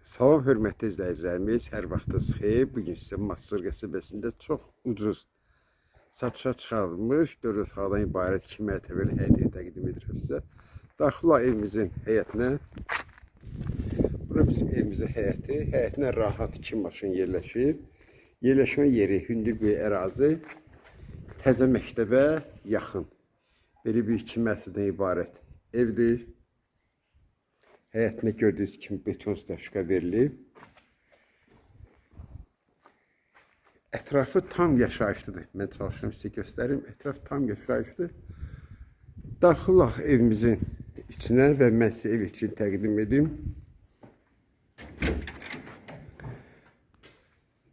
Salam hörmətli izləyicilərimiz, hər vaxtınız xeyir. Bu gün sizə Masır qəsəbəsində çox ucuz satışa çıxarılmış 4 otaqdan ibarət 2 mərtəbəli həyəti təqdim edirəm sizə. Daxil evimizin həyətinə. Bura bizim evimizin həyəti. Həyətinə rahat 2 maşın yerləşir. Yerləşmə yeri hündür bir ərazi. Təzə məktəbə yaxın. Belə bir 2 mərtəbədən ibarət evdir. Həyətinə gördüyünüz kimi beton staşka verilib. Ətrafı tam yaşayışlıdır. Mən çalışıram sizə göstərim. Ətraf tam yaşayışlı. Daxilaq evimizin içinə və mən sizə ev için təqdim edim.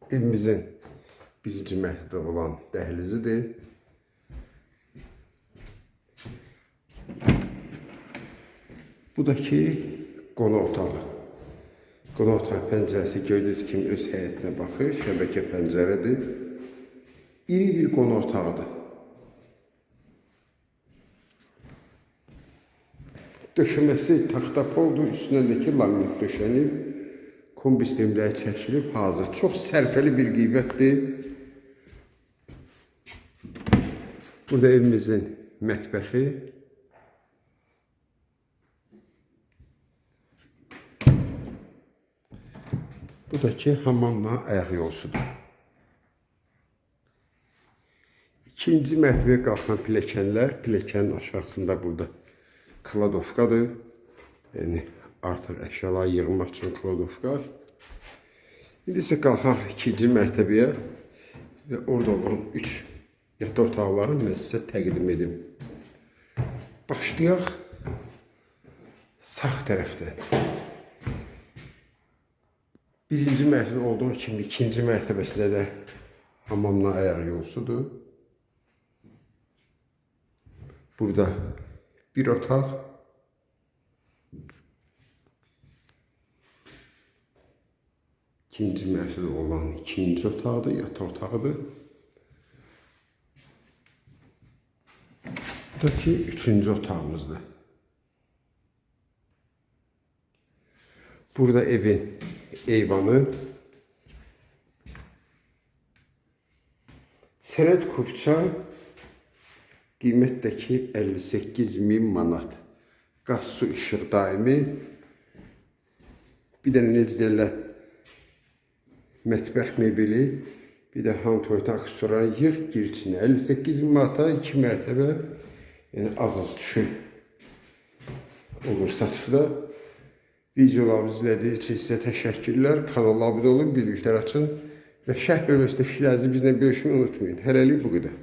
Evimizin birinci mərtəbədə olan dəhlizidir. Bu da ki qonaq otağı. Qonaq otağı pəncərəsi gördüyünüz kimi öz həyətinə baxır. Şəbəkə pəncərədir. İri bir qonaq otağıdır. Döşəməsi taxta poldur, üstündəki laminat döşənib, kombi sistemləri çəkilib, hazır. Çox sərfəli bir qiymətdir. Burada evimizin mətbəxi, Bu da ki hamamla ayaq yolsudur. İkinci mərtəbəyə qalxan pilləkənlər, pilləkənin aşağısında burada kladovkadır. Yəni artıq əşyalar yığmaq üçün kladovka. İndi isə qalxaq ikinci mərtəbəyə və orada olan üç yataq otaqlarını mən sizə təqdim edim. Başlayaq sağ tərəfdən. Birinci mərtəbə olduğu kimi ikinci mərtəbəsində də hamamla ayaq yolsudur. Burada bir otaq. İkinci mərtəbə olan ikinci otaqdır, yataq otağıdır. Bu da ki üçüncü otağımızdır. Burada evin eyvanı. Sənəd kupça qiymətdəki 58 min manat. Qaz, su, işıq daimi. Bir dənə necə deyirlər, mətbəx mebeli, bir də ham toyota aksesuarlar yığ gir içinə. 58 min manata 2 mərtəbə, yəni az-az düşür. Olur satışda. Videolarımızı izlədiyiniz üçün sizə təşəkkürlər. Kanala abunə olun, bildirişlər açın və şərh bölməsində fikirlərinizi bizlə bölüşmeyi unutmayın. Hələlik bu qədər.